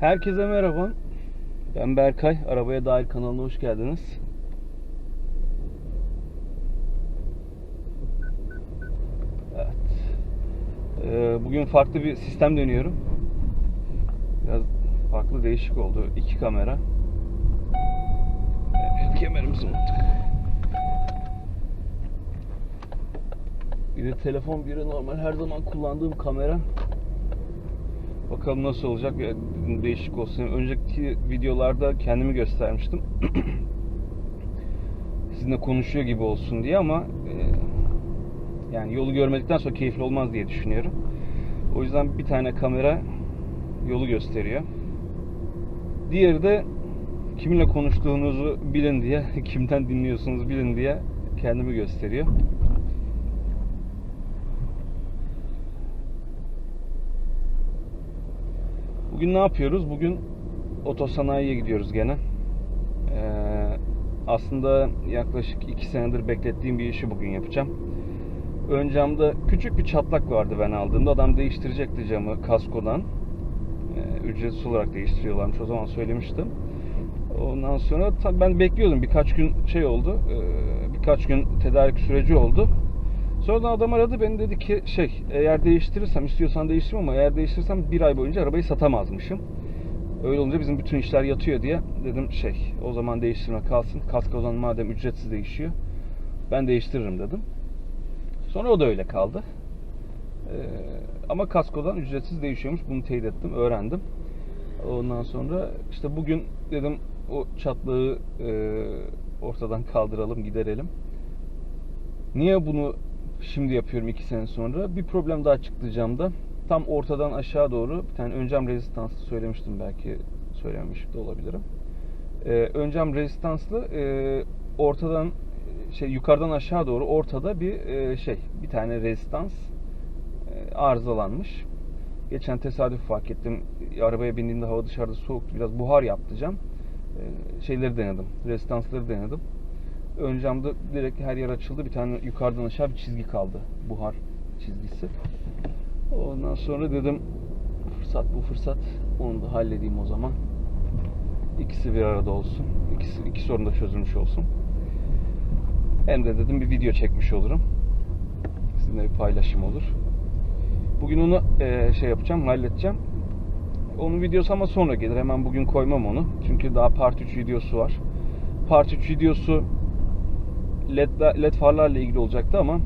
Herkese merhaba. Ben Berkay. Arabaya dair kanalına hoş geldiniz. Evet. Ee, bugün farklı bir sistem deniyorum. Biraz farklı değişik oldu. İki kamera. Evet, kemerimizi unuttuk. Biri telefon, biri normal her zaman kullandığım kamera. Bakalım nasıl olacak. Ya, Değişik olsun. Önceki videolarda kendimi göstermiştim. Sizinle konuşuyor gibi olsun diye ama e, yani yolu görmedikten sonra keyifli olmaz diye düşünüyorum. O yüzden bir tane kamera yolu gösteriyor. Diğeri de kiminle konuştuğunuzu bilin diye, kimden dinliyorsunuz bilin diye kendimi gösteriyor. Bugün ne yapıyoruz? Bugün otosanayiye gidiyoruz gene. Ee, aslında yaklaşık 2 senedir beklettiğim bir işi bugün yapacağım. Ön camda küçük bir çatlak vardı ben aldığımda. Adam değiştirecekti camı kaskodan. Ee, ücretsiz olarak değiştiriyorlarmış. O zaman söylemiştim. Ondan sonra ben bekliyordum. Birkaç gün şey oldu. ee, birkaç gün tedarik süreci oldu. Sonradan adam aradı beni dedi ki şey eğer değiştirirsem istiyorsan değiştirme ama eğer değiştirirsem bir ay boyunca arabayı satamazmışım. Öyle olunca bizim bütün işler yatıyor diye dedim şey o zaman değiştirme kalsın. Kaskodan madem ücretsiz değişiyor ben değiştiririm dedim. Sonra o da öyle kaldı. Ee, ama kaskodan ücretsiz değişiyormuş. Bunu teyit ettim, öğrendim. Ondan sonra işte bugün dedim o çatlağı e, ortadan kaldıralım, giderelim. Niye bunu şimdi yapıyorum iki sene sonra? Bir problem daha çıktı camda. Tam ortadan aşağı doğru bir tane ön rezistanslı söylemiştim belki söylememiş de olabilirim. Ee, ön rezistanslı e, ortadan şey yukarıdan aşağı doğru ortada bir e, şey bir tane rezistans e, arızalanmış. Geçen tesadüf fark ettim. Arabaya bindiğimde hava dışarıda soğuktu. Biraz buhar yaptı cam. E, şeyleri denedim. Rezistansları denedim. Ön camda direkt her yer açıldı. Bir tane yukarıdan aşağı bir çizgi kaldı. Buhar çizgisi. Ondan sonra dedim fırsat bu fırsat. Onu da halledeyim o zaman. İkisi bir arada olsun. İkisi, iki sorun da çözülmüş olsun. Hem de dedim bir video çekmiş olurum. Sizinle bir paylaşım olur. Bugün onu eee, şey yapacağım, halledeceğim. Onun videosu ama sonra gelir. Hemen bugün koymam onu. Çünkü daha part 3 videosu var. Part 3 videosu LED, LED farlarla ilgili olacaktı ama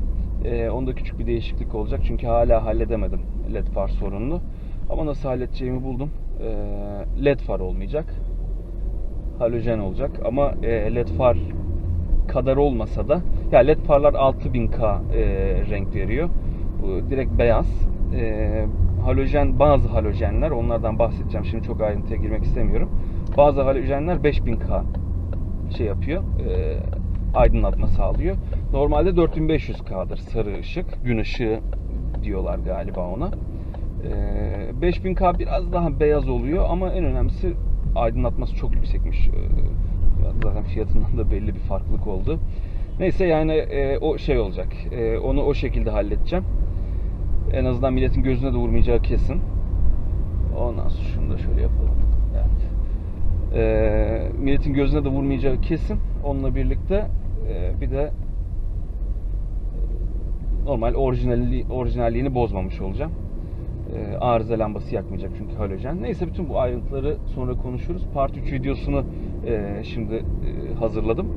e, onda küçük bir değişiklik olacak. Çünkü hala halledemedim LED far sorununu. Ama nasıl halledeceğimi buldum. E, LED far olmayacak. Halojen olacak. Ama e, LED far kadar olmasa da ya LED farlar 6000K e, renk veriyor. Bu direkt beyaz. E, halojen bazı halojenler onlardan bahsedeceğim. Şimdi çok ayrıntıya girmek istemiyorum. Bazı halojenler 5000K şey yapıyor. E, aydınlatma sağlıyor. Normalde 4500K'dır sarı ışık. Gün ışığı diyorlar galiba ona. E, 5000K biraz daha beyaz oluyor ama en önemlisi aydınlatması çok yüksekmiş. E, zaten fiyatından da belli bir farklılık oldu. Neyse yani e, o şey olacak. E, onu o şekilde halledeceğim. En azından milletin gözüne de vurmayacağı kesin. Ondan sonra şunu da şöyle yapalım. Evet. E, milletin gözüne de vurmayacağı kesin. Onunla birlikte e, bir de normal orijinalliği, orijinalliğini bozmamış olacağım. E, arıza lambası yakmayacak çünkü halojen. Neyse bütün bu ayrıntıları sonra konuşuruz. Part 3 videosunu e, şimdi e, hazırladım.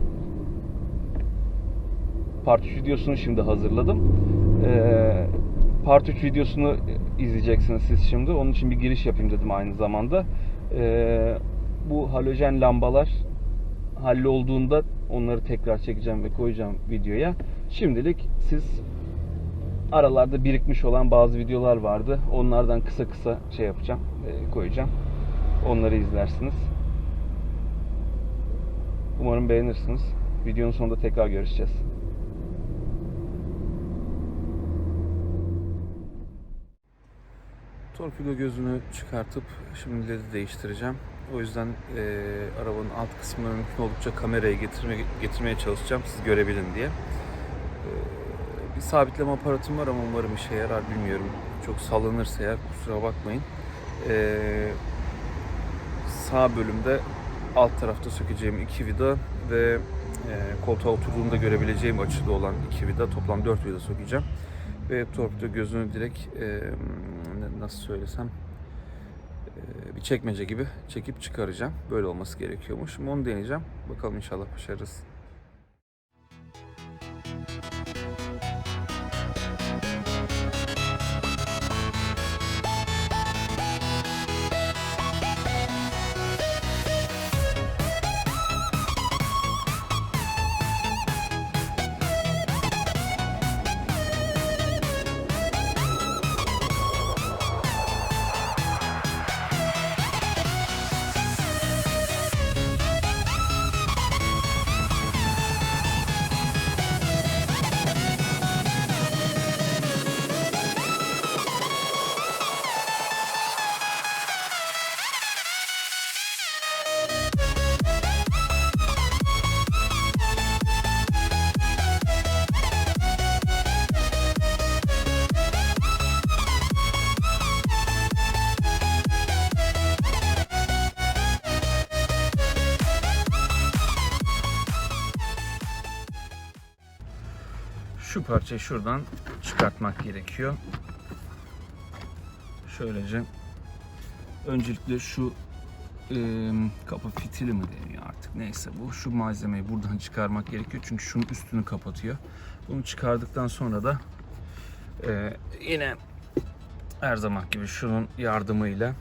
Part 3 videosunu şimdi hazırladım. E, Part 3 videosunu izleyeceksiniz siz şimdi. Onun için bir giriş yapayım dedim aynı zamanda. E, bu halojen lambalar hallolduğunda onları tekrar çekeceğim ve koyacağım videoya. Şimdilik siz aralarda birikmiş olan bazı videolar vardı. Onlardan kısa kısa şey yapacağım, e, koyacağım. Onları izlersiniz. Umarım beğenirsiniz. Videonun sonunda tekrar görüşeceğiz. Torpido gözünü çıkartıp şimdi LED'i değiştireceğim. O yüzden e, arabanın alt kısmına mümkün oldukça kameraya getirme, getirmeye çalışacağım siz görebilin diye. E, bir sabitleme aparatım var ama umarım işe yarar bilmiyorum. Çok sallanırsa eğer kusura bakmayın. E, sağ bölümde alt tarafta sökeceğim iki vida ve e, koltuğa oturduğumda görebileceğim açıda olan iki vida toplam 4 vida sökeceğim. Ve torpido gözünü direkt e, nasıl söylesem bir çekmece gibi çekip çıkaracağım. Böyle olması gerekiyormuş. Şimdi Onu deneyeceğim. Bakalım inşallah başarırız. Şu parçayı şuradan çıkartmak gerekiyor. Şöylece öncelikle şu e, kapı fitili mi deniyor artık neyse bu şu malzemeyi buradan çıkarmak gerekiyor çünkü şunun üstünü kapatıyor. Bunu çıkardıktan sonra da e, yine her zaman gibi şunun yardımıyla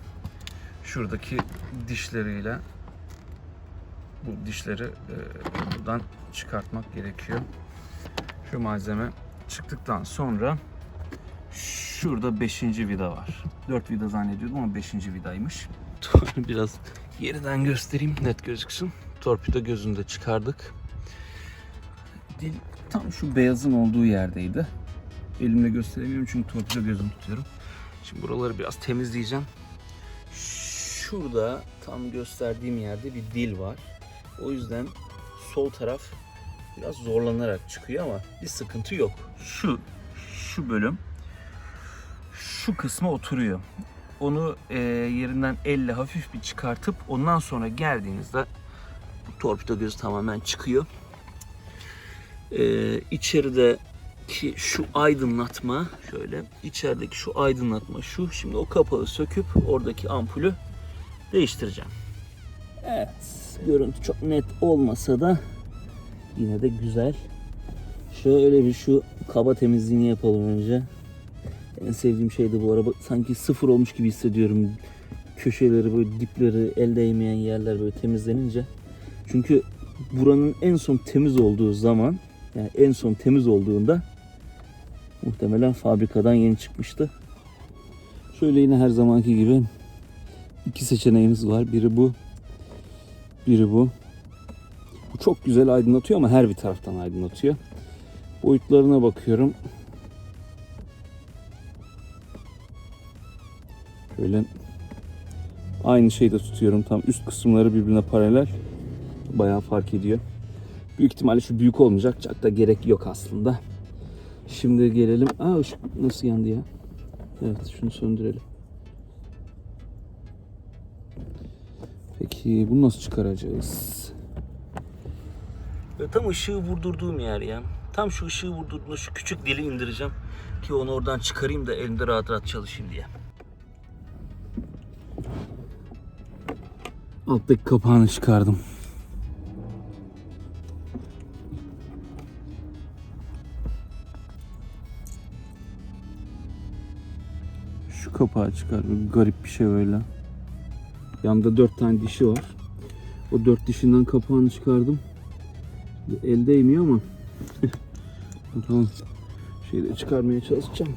şuradaki dişleriyle bu dişleri e, buradan çıkartmak gerekiyor. Şu malzeme çıktıktan sonra şurada 5. vida var. 4 vida zannediyordum ama 5. vidaymış. Biraz geriden göstereyim net gözüksün. Torpido gözünü de çıkardık. Dil tam şu beyazın olduğu yerdeydi. Elimle gösteremiyorum çünkü torpido gözümü tutuyorum. Şimdi buraları biraz temizleyeceğim. Şurada tam gösterdiğim yerde bir dil var. O yüzden sol taraf biraz zorlanarak çıkıyor ama bir sıkıntı yok. Şu şu bölüm şu kısma oturuyor. Onu e, yerinden elle hafif bir çıkartıp ondan sonra geldiğinizde bu torpido gözü tamamen çıkıyor. E, içerideki şu aydınlatma şöyle içerideki şu aydınlatma şu. Şimdi o kapağı söküp oradaki ampulü değiştireceğim. Evet görüntü çok net olmasa da yine de güzel. Şöyle bir şu kaba temizliğini yapalım önce. En sevdiğim şey de bu araba sanki sıfır olmuş gibi hissediyorum. Köşeleri böyle dipleri el değmeyen yerler böyle temizlenince. Çünkü buranın en son temiz olduğu zaman yani en son temiz olduğunda muhtemelen fabrikadan yeni çıkmıştı. Şöyle yine her zamanki gibi iki seçeneğimiz var. Biri bu. Biri bu. Bu çok güzel aydınlatıyor ama her bir taraftan aydınlatıyor. Boyutlarına bakıyorum. Böyle aynı şeyde tutuyorum. Tam üst kısımları birbirine paralel. Bayağı fark ediyor. Büyük ihtimalle şu büyük olmayacak. Çok da gerek yok aslında. Şimdi gelelim. Aa ışık nasıl yandı ya? Evet şunu söndürelim. Peki bunu nasıl çıkaracağız? Tam ışığı vurdurduğum yer ya. Tam şu ışığı vurdurduğumda şu küçük dili indireceğim. Ki onu oradan çıkarayım da elimde rahat rahat çalışayım diye. Alttaki kapağını çıkardım. Şu kapağı çıkar. Böyle garip bir şey öyle. Yanında dört tane dişi var. O dört dişinden kapağını çıkardım. El değmiyor ama. Bakalım. Şeyi de çıkarmaya çalışacağım.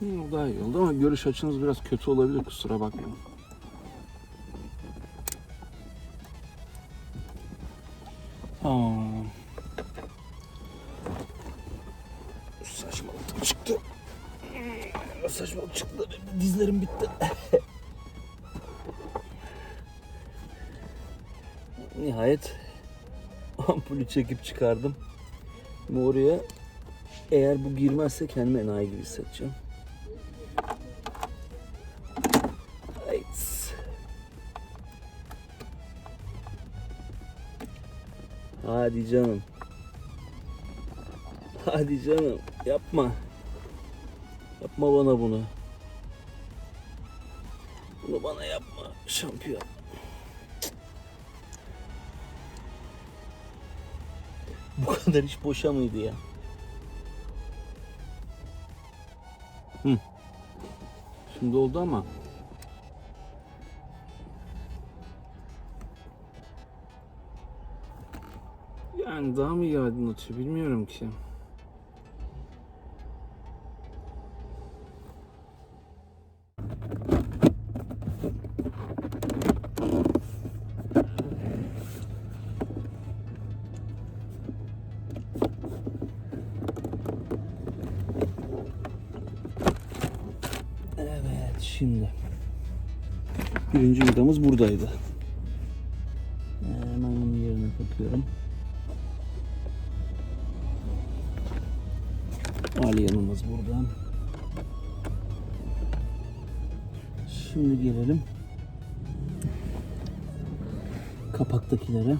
Hı, o daha iyi oldu ama görüş açınız biraz kötü olabilir kusura bakmayın. Tamam. nihayet ampulü çekip çıkardım. Şimdi oraya eğer bu girmezse kendimi enayi gibi hissedeceğim. Evet. Hadi canım. Hadi canım yapma. Yapma bana bunu. Bunu bana yapma şampiyon. Kadar iş boşa mıydı ya? Hı. Şimdi oldu ama. Yani daha mı iyi aydınlatıyor bilmiyorum ki. Şimdi. Birinci vidamız buradaydı. Hemen onun yerine takıyorum. Ali yanımız burada. Şimdi gelelim kapaktakilere.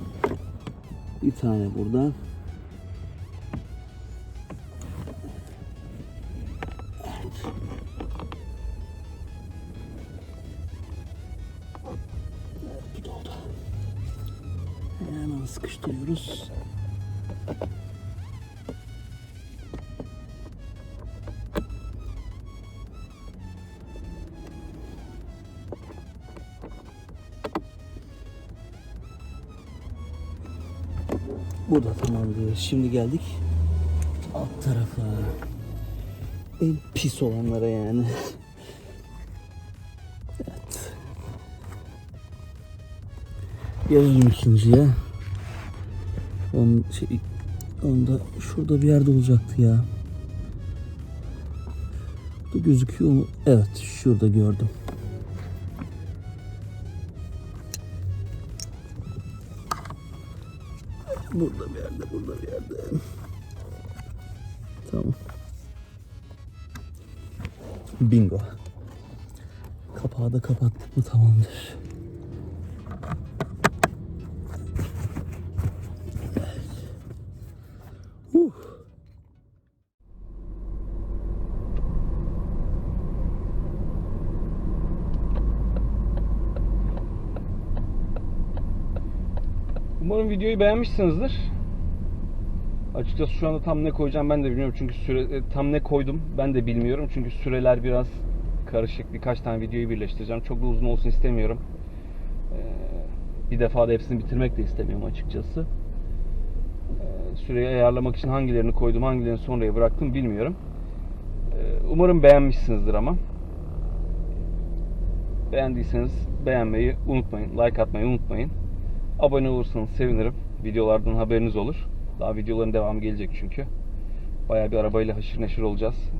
Bir tane burada. Bu da tamamdır. Şimdi geldik alt tarafa. En pis olanlara yani. evet. Gelelim ikinciye. On, şey, onda şurada bir yerde olacaktı ya. Burada gözüküyor mu? Evet şurada gördüm. Burada bir yerde, burada bir yerde. Tamam. Bingo. Kapağı da kapattık mı tamamdır. Umarım videoyu beğenmişsinizdir. Açıkçası şu anda tam ne koyacağım ben de bilmiyorum çünkü süre e, tam ne koydum ben de bilmiyorum çünkü süreler biraz karışık. Birkaç tane videoyu birleştireceğim. Çok da uzun olsun istemiyorum. Ee, bir defa da hepsini bitirmek de istemiyorum açıkçası. Ee, süreyi ayarlamak için hangilerini koydum, hangilerini sonraya bıraktım bilmiyorum. Umarım beğenmişsinizdir ama. Beğendiyseniz beğenmeyi unutmayın, like atmayı unutmayın. Abone olursanız sevinirim. Videolardan haberiniz olur. Daha videoların devamı gelecek çünkü. Bayağı bir arabayla haşır neşir olacağız.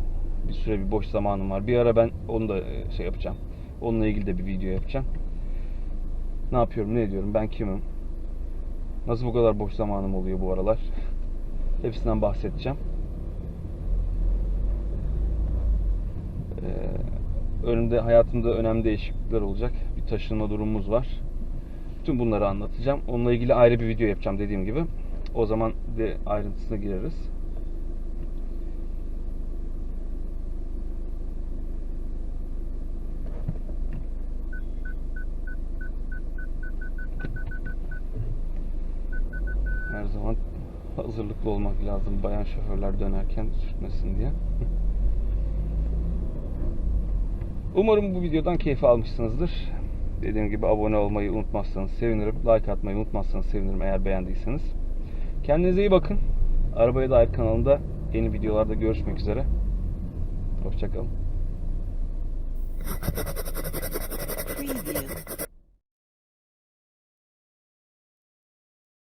Bir süre bir boş zamanım var. Bir ara ben onu da e, şey yapacağım. Onunla ilgili de bir video yapacağım. Ne yapıyorum, ne ediyorum, ben kimim? Nasıl bu kadar boş zamanım oluyor bu aralar? Hepsinden bahsedeceğim. Ee, önümde hayatımda önemli değişiklikler olacak. Bir taşınma durumumuz var. Tüm bunları anlatacağım. Onunla ilgili ayrı bir video yapacağım dediğim gibi. O zaman de ayrıntısına gireriz. Her zaman hazırlıklı olmak lazım. Bayan şoförler dönerken sürtmesin diye. Umarım bu videodan keyif almışsınızdır. Dediğim gibi abone olmayı unutmazsanız sevinirim. Like atmayı unutmazsanız sevinirim eğer beğendiyseniz. Kendinize iyi bakın. Arabaya dair kanalında yeni videolarda görüşmek üzere. Hoşçakalın. Preview.